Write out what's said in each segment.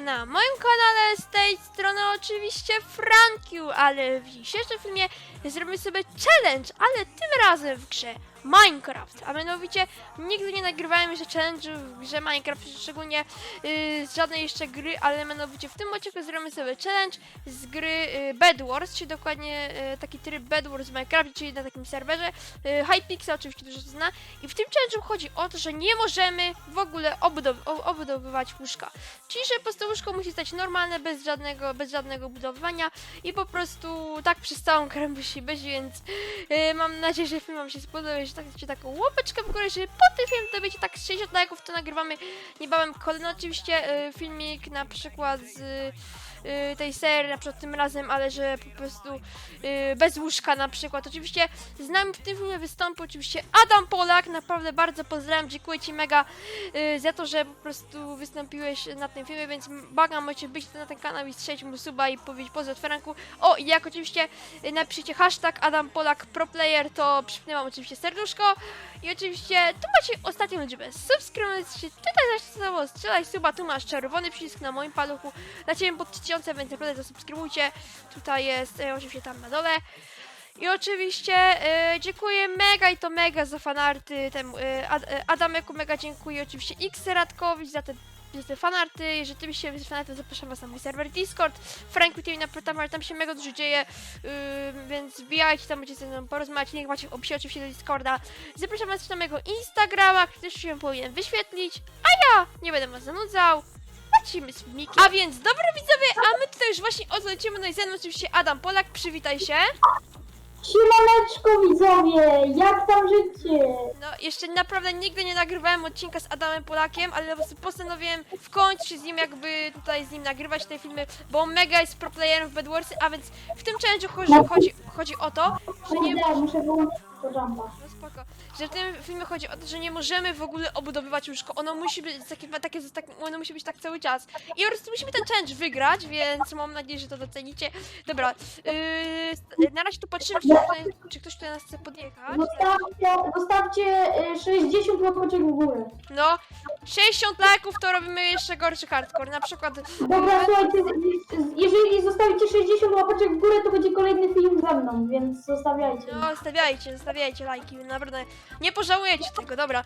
na moim kanale, z tej strony oczywiście Frankiu, ale w dzisiejszym filmie zrobimy sobie challenge, ale tym razem w grze Minecraft, a mianowicie nigdy nie nagrywałem jeszcze challenge'u w grze Minecraft, szczególnie yy, z żadnej jeszcze gry, ale mianowicie w tym odcinku zrobimy sobie challenge z gry yy, Bed Wars, czyli dokładnie yy, taki tryb Bed Wars w Minecraft, czyli na takim serwerze, yy, Hypixel oczywiście dużo zna. I w tym challenge'u chodzi o to, że nie możemy w ogóle obudow obudowywać łóżka. Czyli, że po prostu łóżko musi stać normalne, bez żadnego, bez żadnego budowania i po prostu tak przez całą grę musi być, więc yy, mam nadzieję, że film wam się spodoba, że tak taką łapeczkę w górę, żeby po tym filmie to będzie tak z 60 lajków, to nagrywamy niebawem kolejny oczywiście yy, filmik na przykład z y, tej serii, na przykład tym razem, ale że po prostu y, bez łóżka na przykład. Oczywiście z nami w tym filmie wystąpił oczywiście Adam Polak, naprawdę bardzo pozdrawiam, dziękuję Ci mega y, za to, że po prostu wystąpiłeś na tym filmie, więc błagam o Cię być na ten kanał i strzelić mu suba i powiedzieć pozdrow Franku. O i jak oczywiście y, napiszecie hashtag Adam Polak ProPlayer, to przypnę Wam oczywiście serduszko. I oczywiście tu macie ostatnią liczbę subskrypcji, tutaj zaś stało strzelaj suba, tu masz czerwony przycisk na moim paluchu, na Ciebie podczycie 2000, więc naprawdę zasubskrybujcie. Tutaj jest e, oczywiście tam na dole. I oczywiście e, dziękuję mega i to mega za fanarty temu e, Ad, e, Adameku, mega dziękuję oczywiście Xeratkowi za te za te fanarty, jeżeli ty byście jesteś fanatem, zapraszam was na mój serwer Discord, Franku TV na Protamar, tam się mega dużo dzieje, yy, więc wbijajcie, tam będziecie ze mną porozmawiać, link macie w opisie oczywiście do Discorda. Zapraszam was na mojego Instagrama, który też się powinien wyświetlić, a ja nie będę was zanudzał. Lecimy z filmikiem. A więc, dobra widzowie, a my tutaj już właśnie odlecimy. No i ze mną oczywiście Adam Polak, przywitaj się. Siemaneczko widzowie, jak tam życie? No, jeszcze naprawdę nigdy nie nagrywałem odcinka z Adamem Polakiem, ale po prostu postanowiłem w końcu się z nim jakby tutaj z nim nagrywać te filmy, bo on mega jest pro playerem w Bedwarsy, a więc w tym challenge'u chodzi, chodzi, chodzi o to, że nie... Kurde, muszę wyłączyć to. No spoko. Że w tym filmie chodzi o to, że nie możemy w ogóle obudowywać łóżko. Ono musi być takie, takie, tak, ono musi być tak cały czas. I po prostu musimy ten challenge wygrać, więc mam nadzieję, że to docenicie. Dobra, yy, na razie tu patrzymy, czy, tutaj, czy ktoś tutaj nas chce podjechać. Zostawcie, zostawcie y, 60 łapeczek w górę. No, 60 lajków to robimy jeszcze gorszy hardcore. Na przykład. Dobra, słuchajcie, jeżeli zostawicie 60 łapeczek w górę, to będzie kolejny film ze mną, więc zostawiajcie. No, stawiajcie, stawiajcie lajki, naprawdę nie pożałujecie tego, dobra.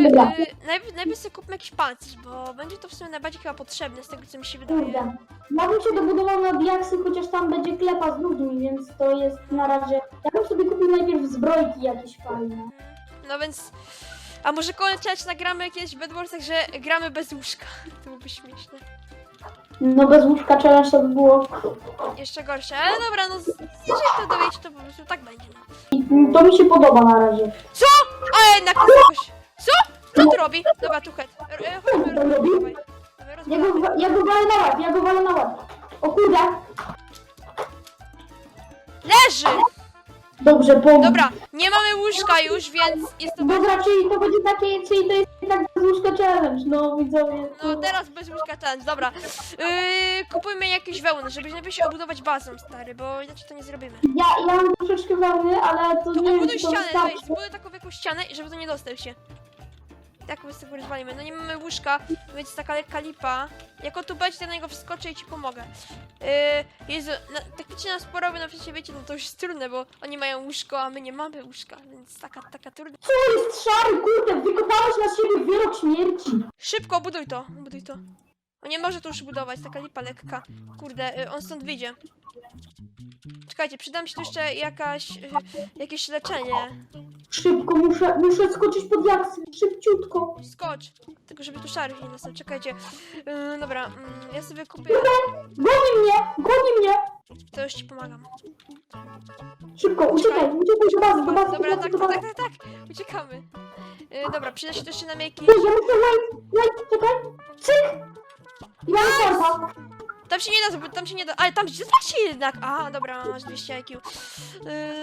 Yy, Dobra. najpierw, sobie kupmy jakiś pancerz, bo będzie to w sumie najbardziej chyba potrzebne z tego co mi się wydaje. Kurde. Ja bym się dobudował na diaksy, chociaż tam będzie klepa z ludźmi, więc to jest na razie... Ja bym sobie kupił najpierw zbrojki jakieś fajne. No więc. A może kończyć nagramy kiedyś w Bedwarsach, że gramy bez łóżka. To byłoby śmieszne. No bez łóżka challenge to by było... Jeszcze gorsze, ale dobra, no z- jeżeli to dowiecie, to po prostu tak będzie. No. To mi się podoba na razie. Co? A jednak to jakoś. Co? Co tu robi? Dobra, tu het. E, Chodźmy, Co robi? Ja go, ja walę na łeb, ja go walę na łeb. O kurde! Leży! Dobrze, bo... Dobra, nie mamy łóżka już, więc jest to. Dobra, czyli to będzie takie, czyli to jest tak bez łóżka challenge, no widzowie. No teraz bez łóżka ten, dobra. Yy, kupujmy jakieś wełny, żeby najpierw się obudować bazą, stary, bo inaczej to nie zrobimy. Ja, ja mam troszeczkę wełny, ale to To nie obuduj czy to ścianę, wystarczy. weź, zbuduj taką jakąś ścianę, żeby to nie dostał się. Tak po sobie rozwalimy. No nie mamy łóżka, więc taka lekka lipa. Jak on tu będzie, to na niego wskoczę i ci pomogę. Yy, Jezu, na, taktycznie nas porobią, no przecież wiecie, no to już jest trudne, bo oni mają łóżko, a my nie mamy łóżka, więc taka, taka trudna. Co jest szary, kurde, wykopałeś na siebie wyrok śmierci. Szybko, buduj to, buduj to. On nie może tu już budować, taka lipa lekka. Kurde, y, on stąd wyjdzie. Czekajcie, przyda mi się tu jeszcze jakaś, y, jakieś leczenie. Szybko, muszę, muszę skoczyć pod jaksy, szybciutko. Skocz. Tylko żeby tu szarych nie nastał. Czekajcie. Yy, dobra, mm, ja sobie kupię. Goni mnie, goni mnie. To już ci pomagam. Szybko, uciekaj, uciekaj do bazy, do bazy, Dobra, do bazy, tak, do tak, bazy. tak, tak. Uciekamy. Yy, dobra, przyda się też jeszcze nam jakiś. Ja muszę lajk, lajk, czekaj. Cyk. Ja mam. Tam się nie da, zb- tam się nie da. Ale tam się da się jednak! A, dobra, masz 200 IQ.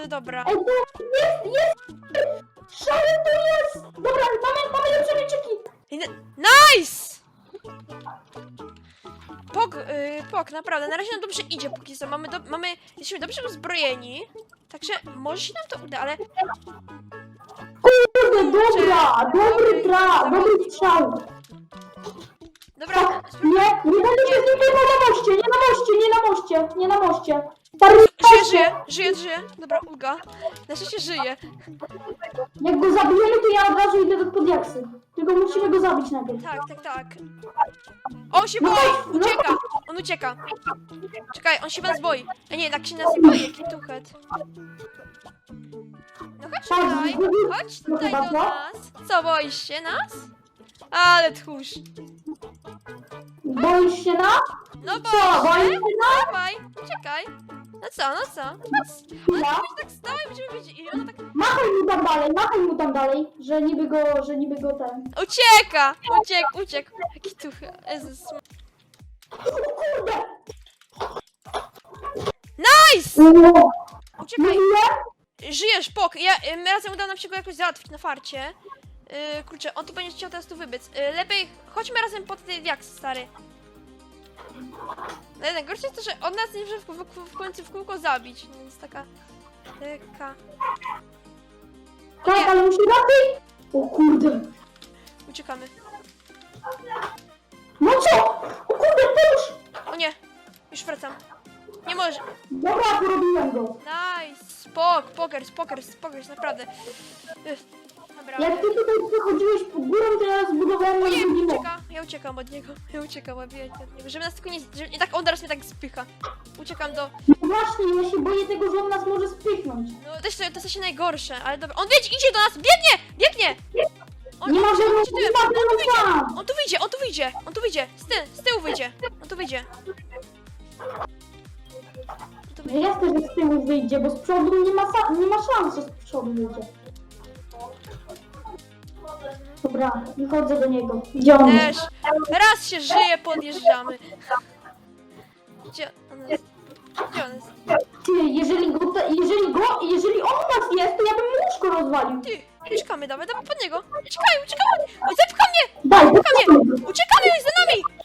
Yy, dobra. Ej, to jest, jest! Szary to jest! Dobra, mamy, mamy lepsze mieczyki! Nice! Pok, yy, pok, naprawdę, na razie nam dobrze idzie póki co. Mamy, do, mamy, jesteśmy dobrze uzbrojeni. Także może się nam to uda, ale Kurde, dobra, dobry tra, dobry strzał! Nie, nie będę się z nim tylko na moście, nie na moście, nie na moście, nie na moście. Stary, żyje, żyje, żyje, żyje, dobra, ulga, na szczęście żyje, jak go zabijemy, to ja od razu idę do podjaksy. Tylko musimy go zabić najpierw. tak, tak, tak. On się No boi, no ucieka, on ucieka. Czekaj, on się was boi. A nie, tak się nas nie boi, jaki tuchet. No chodź Tak, tutaj, chodź no tutaj do nas. Co, boisz się nas? Ale tchórz. Boisz się na? No Co, boisz się? się na? Dawaj, uciekaj. No co, no co? Chwila. Będzie tak stała i będziemy wiedzieć, i ona tak Machaj mu tam dalej, machaj mu tam dalej, że niby go, że niby go ten. ucieka! Uciekł, uciekł. Jaki tuchet, Jezus. O kurde! Nice! No, Uciekaj. mówiłem? Żyjesz, pok. Ja, y, razem udało nam się go jakoś załatwić na farcie. Yy, kurczę, on tu będzie chciał teraz tu wybiec. Yy, lepiej, chodźmy razem pod tej diaks, stary. No najgorsze jest to, że on nas nie może w, w, w końcu w kółko zabić, więc taka... Taka... Tak, ale musi raczej... O kurde. uciekamy. No co? O kurde, już! O nie, już wracam. Nie może. Dobra, porobiłem go. Nice, spok, pokers, pokers, pokers, naprawdę. Dobra. Jak ty tutaj przechodziłeś pod górą, to ja zbudowałem na nie, drugi most. ucieka, ja uciekam od niego, ja uciekam od niego, żeby nas tylko nie, żeby nie tak, on teraz mnie tak spycha. Uciekam do, No właśnie, ja się boję tego, że on nas może spychnąć. no też to, to jest się najgorsze, ale dobra, on wiedzie, idzie do nas, biegnie, biegnie! On, Nie ma on, żadnego on tu wyjdzie, on tu wyjdzie, on tu wyjdzie, z, ty, z tyłu wyjdzie, on tu wyjdzie. On tu wyjdzie. Jasne, że z tyłu wyjdzie, bo z przodu nie ma, sa- nie ma szans, że z przodu wyjdzie. Dobra, wychodzę do niego. Gdzie on jest? Też, raz się żyje, podjeżdżamy. Gdzie on jest? Gdzie on jest? Ty, jeżeli go, te, jeżeli go, jeżeli on nas jest, to ja bym mu łóżko rozwalił. Ty, uciekamy, dawaj, dawaj pod niego, uciekaj, uciekamy, o, zepcha mnie, Daj, uciekamy, on jest za nami!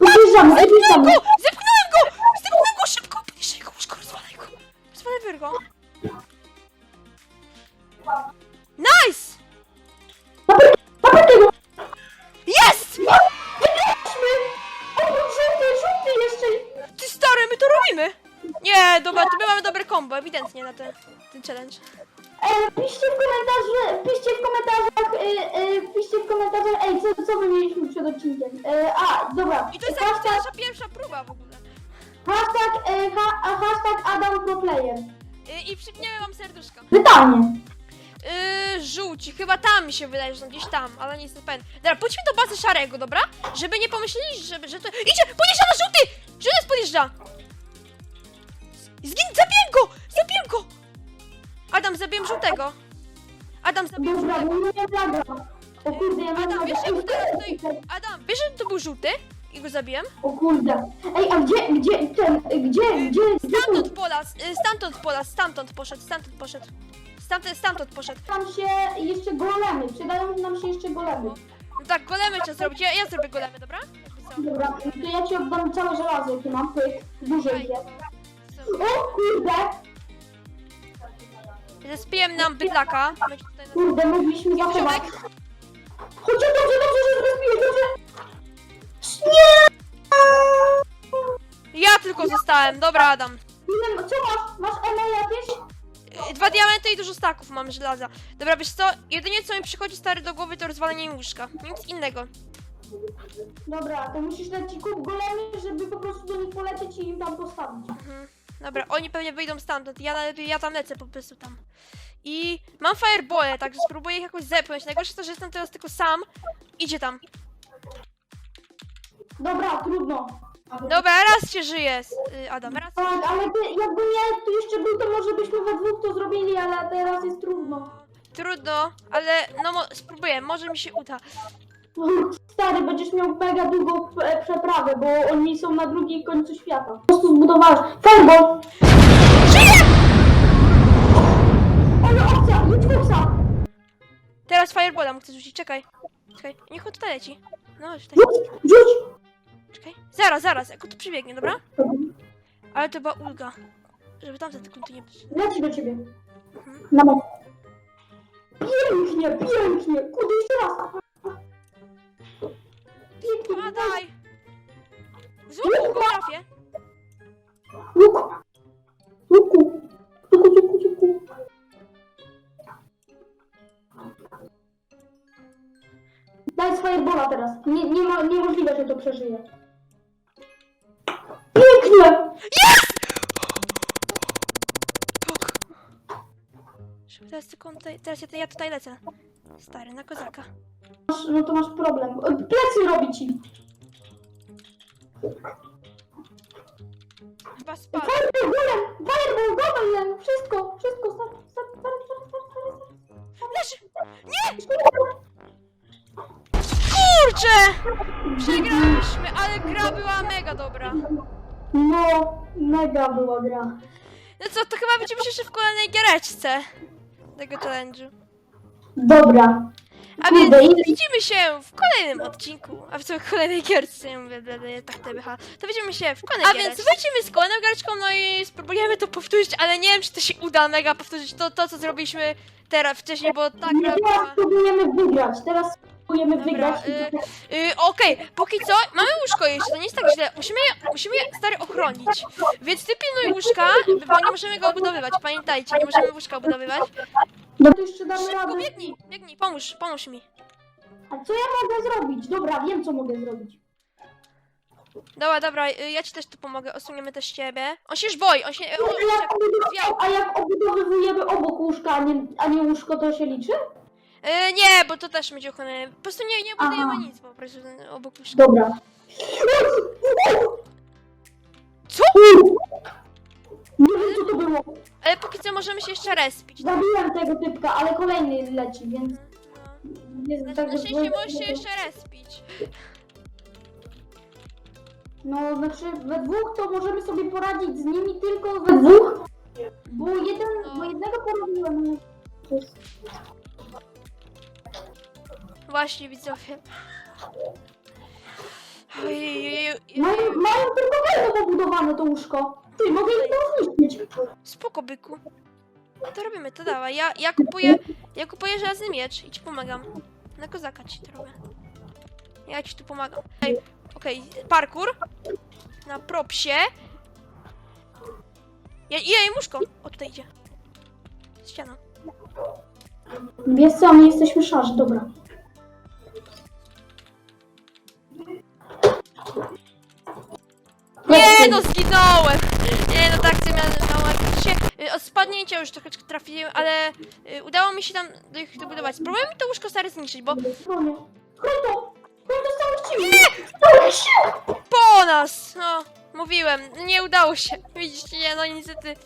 Podjeżdżamy, Zepchnąłem go! Zepchnąłem go! Zepchnąłem go szybko! Podnieś jego łóżko, rozwalaj go! Rozwalaj go! Nice! Dawaj tego! Jest! Wygraliśmy! Oprócz żółty, żółty jeszcze! Ty stary, my to robimy! Nie, dobra, to my mamy dobre combo, ewidentnie na ten, ten challenge. E, piszcie w komentarzach, piszcie w komentarzach, e, e, piszcie w komentarzach, ej, co, co my mieliśmy przed odcinkiem? E, a, dobra, I to jest jakby hashtag, nasza pierwsza próba w ogóle. hashtag, e, ha, a hashtag Adam Pro Player. Y, I przypniemy wam serduszko. Pytanie. Yy, żółci, chyba tam mi się wydaje, że są gdzieś tam, ale nie jestem pewien. Dobra, pójdźmy do bazy szarego, dobra? Żeby nie pomyśleli, że, że to... Idzie! Podjeżdża na żółty! Że nas podjeżdża! Zgin... Zabiję go! Go! Adam, zabiję żółtego. Adam, zabiję Dobra, żółtego. nie zagra. O kurde, ja mam Adam, wiesz, jak teraz tutaj... Adam, wiesz, że to był żółty? I go zabiłem? O kurde. Ej, a gdzie, gdzie, ten, gdzie, gdzie, gdzie Stamtąd pola, y, stamtąd pola, stamtąd poszedł, stamtąd poszedł. Stamtąd, stamtąd poszedł. nam się jeszcze golemy, przydają nam się jeszcze golemy. No tak, golemy trzeba zrobić. Ja, ja zrobię golemy, dobra? Jakby co? Dobra, to ja ci oddam całe żelazo, jakie mam, pyk, jest. Co? O kurde, Zespiłem nam bydlaka. Będzie tutaj na- kurde, mogliśmy zachować. Chodź, dobrze, dobrze, że zrobiłeś, dobrze. Nie! Ja tylko zostałem, dobra Adam. Ile, co masz? Masz EMA jakieś? Y, Dwa diamenty i dużo staków mam żelaza. Dobra, wiesz co? Jedynie co mi przychodzi stary do głowy to rozwalenie łóżka. Nic innego. Dobra, to musisz dać ci kup golemy, żeby po prostu do nich polecieć i im tam postawić. Mhm. Dobra, oni pewnie wyjdą stamtąd. Ja, ja tam lecę po prostu tam. I mam firebole, także spróbuję ich jakoś zepchnąć. Najgorsze to, że jestem teraz tylko sam. Idzie tam. Dobra, trudno. Dobra, raz się żyje, y, Adam, raz. Tak, ale ty, jakby nie tu jeszcze był, to może byśmy we dwóch to zrobili, ale teraz jest trudno. Trudno, ale no mo- spróbuję, może mi się uda. Stary, będziesz miał mega długą e, przeprawę, bo oni są na drugim końcu świata. Po prostu zbudowałeś. Fireball! Żyję! Ale owca, jedź owca! Teraz firebola mu chcę rzucić, czekaj. Czekaj, niech on tutaj leci. No, chodź tutaj. Rzuć, rzuć! Czekaj. Zaraz, zaraz, jak tu przybiegnie, dobra? Ale to była ulga. Żeby tamte sekundy nie... Leci do ciebie. Mhm. Na moc. Pięknie, pięknie. Kurde, jeszcze raz. Padaj! Z łuku go trafię. Łuk. Łuku. Łuku, łuku, łuku. Daj Firebola teraz. Nie, nie ma, niemożliwe, że to przeżyje. Pięknie! Teraz tylko tutaj, teraz ja, ja tutaj lecę. Stary, na kozaka. Masz, no to masz problem. E, Plecy robi ci. Chyba spadł. Fireball, golem! Fireball, golem! Wszystko, wszystko. Stary, stary, stary, stary, stary, stary. Leży! Kurczę! Przegraliśmy, ale gra była mega dobra. No, mega była gra. No co, to chyba widzimy się jeszcze w kolejnej giereczce tego challenge'u. Dobra. A więc Kurde, ile- widzimy się w kolejnym odcinku, a w w kolejnej gierce, ja mówię, ble, ble, tak TBH. To widzimy się w kolejnej A więc wejdziemy z kolejną giereczką, no i spróbujemy to powtórzyć, ale nie wiem, czy to się uda mega powtórzyć to, to co zrobiliśmy teraz, wcześniej, bo tak Nie, teraz próbujemy wygrać. Teraz próbujemy Dobra, wygrać. y, y, Okej, póki co mamy łóżko jeszcze, to nie jest tak źle. Musimy je, musimy je stary ochronić. Więc ty pilnuj łóżka, bo nie możemy go obudowywać. Pamiętajcie, nie możemy łóżka obudowywać. No to jeszcze damy Szybko radę. biegnij, biegnij, pomóż, pomóż mi. A co ja mogę zrobić? Dobra, wiem co mogę zrobić. Dobra, dobra, y, ja ci też tu pomogę, osuniemy też ciebie. On się już boi, on się... A On, jak, zwiał. a jak obudowywujemy obok łóżka, a nie, a nie łóżko, to się liczy? Y, nie, bo to też będzie ochronione. Po prostu nie, nie budujemy Aha. nic, po prostu obok łóżka. Dobra. Co? Ale póki co możemy się jeszcze respić. Zabiłem tego typka, ale kolejny leci, więc No. jest Znaczy, tak, na że- szczęście możesz się jeszcze respić. No, znaczy we dwóch to możemy sobie poradzić z nimi tylko we dwóch. Bo jeden, bo jednego porobiłem. no, Właśnie, widzowie. Ojej, Mają, mają tylko jedno pobudowane to łóżko. Ty, mogę ich to zniszczyć. Spoko, byku. To robimy, to dawaj. Ja, ja kupuję, ja kupuję żelazny miecz i ci pomagam. Na kozaka ci to robię. Ja ci tu pomagam. Ej, Okej, parkour. Na propsie. Ja, jej, muszko. O, tutaj idzie. Ściana. Wiesz co, my jesteśmy szarzy, dobra. Nie, no zginąłem! Od spadnięcia już trochę trafiłem, ale y, udało mi się tam do ich dobudować. Spróbujemy to łóżko stare zniszczyć, bo? Skąd to stałych sił? Nie! Stałych sił! po nas! No, mówiłem, nie udało się. Widzicie, nie, no niestety.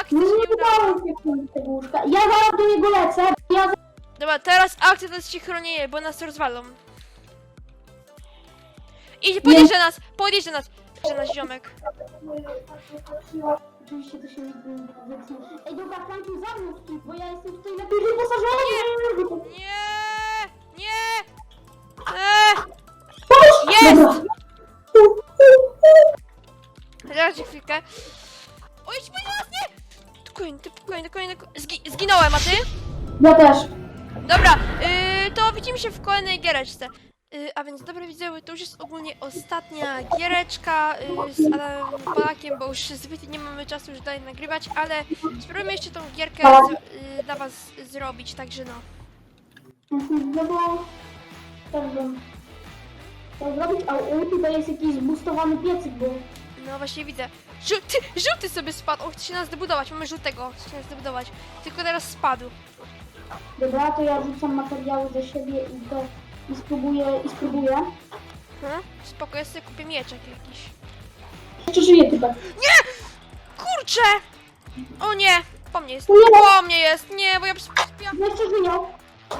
Akcja Nie się nie udała. udało się wziąć tego łóżka. Ja zaraz do niego lecę. Ja za... Dobra, teraz akcja to się chronienie, bo nas rozwalą. I podjeżdża nas, podjeżdża nas. Że nasz ziomek. Oczywiście to się nie wytnie. Ej, dobra, Franku, za mną stój, bo ja jestem tutaj lepiej wyposażony. Nie! Nie! Eee! Jest! Zaraz chwilkę. Oj, spójrz na nas, nie! Spokojnie, ty, spokojnie, spokojnie. Zgi zginąłem, a ty? Ja też. Dobra, yy, to widzimy się w kolejnej giereczce. Yy, a więc dobra widzowie, to już jest ogólnie ostatnia giereczka yy, z Adamem Polakiem, bo już zbyt nie mamy czasu już dalej nagrywać, ale spróbujemy jeszcze tą gierkę z, yy, dla was zrobić, także no. Mhm, No bo... To zrobić, a u tutaj jest jakiś zboostowany piecyk, bo... No właśnie widzę. Żółty, żółty sobie spadł, on chce się nas zdebudować, mamy żółtego, chce się nas zdebudować. Tylko teraz spadł. Dobra, to ja rzucam materiały ze siebie i to... I spróbuję, i spróbuję. Hmm? Spoko, ja sobie kupię mieczek jakiś. Jeszcze żyję typek. Kurczę! O nie! Po mnie jest. Nie. Po mnie jest! Nie, bo ja, ja, Jeszcze żyję.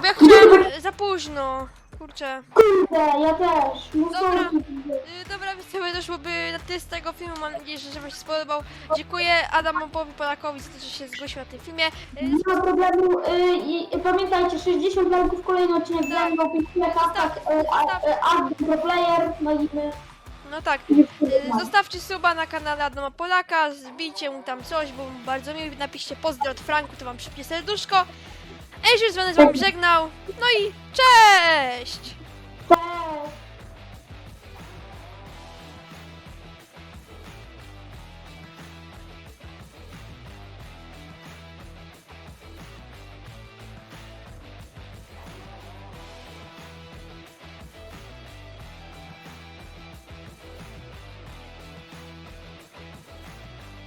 bo ja chciałem za późno. Kurczę. Kurde, ja też. No Dobra. Y, Dobra, więc to doszłoby na tyle z tego filmu. Mam nadzieję, że wam się spodobał. Dziękuję Adamowi Polakowi za to, że się zgłosił na tym filmie. Y, Nie ma problemu. Y, i, pamiętajcie, 60 lajków, kolejny odcinek ze mną, piękny hashtag y, a- y, Admin Pro Player, no i my No tak, y, zostawcie suba na kanale Adama Polaka, zbijcie mu tam coś, bo mu bardzo miły, napiszcie pozdro od Franku, to wam przypnie serduszko. Ej, że z wami żegnał, no i cześć!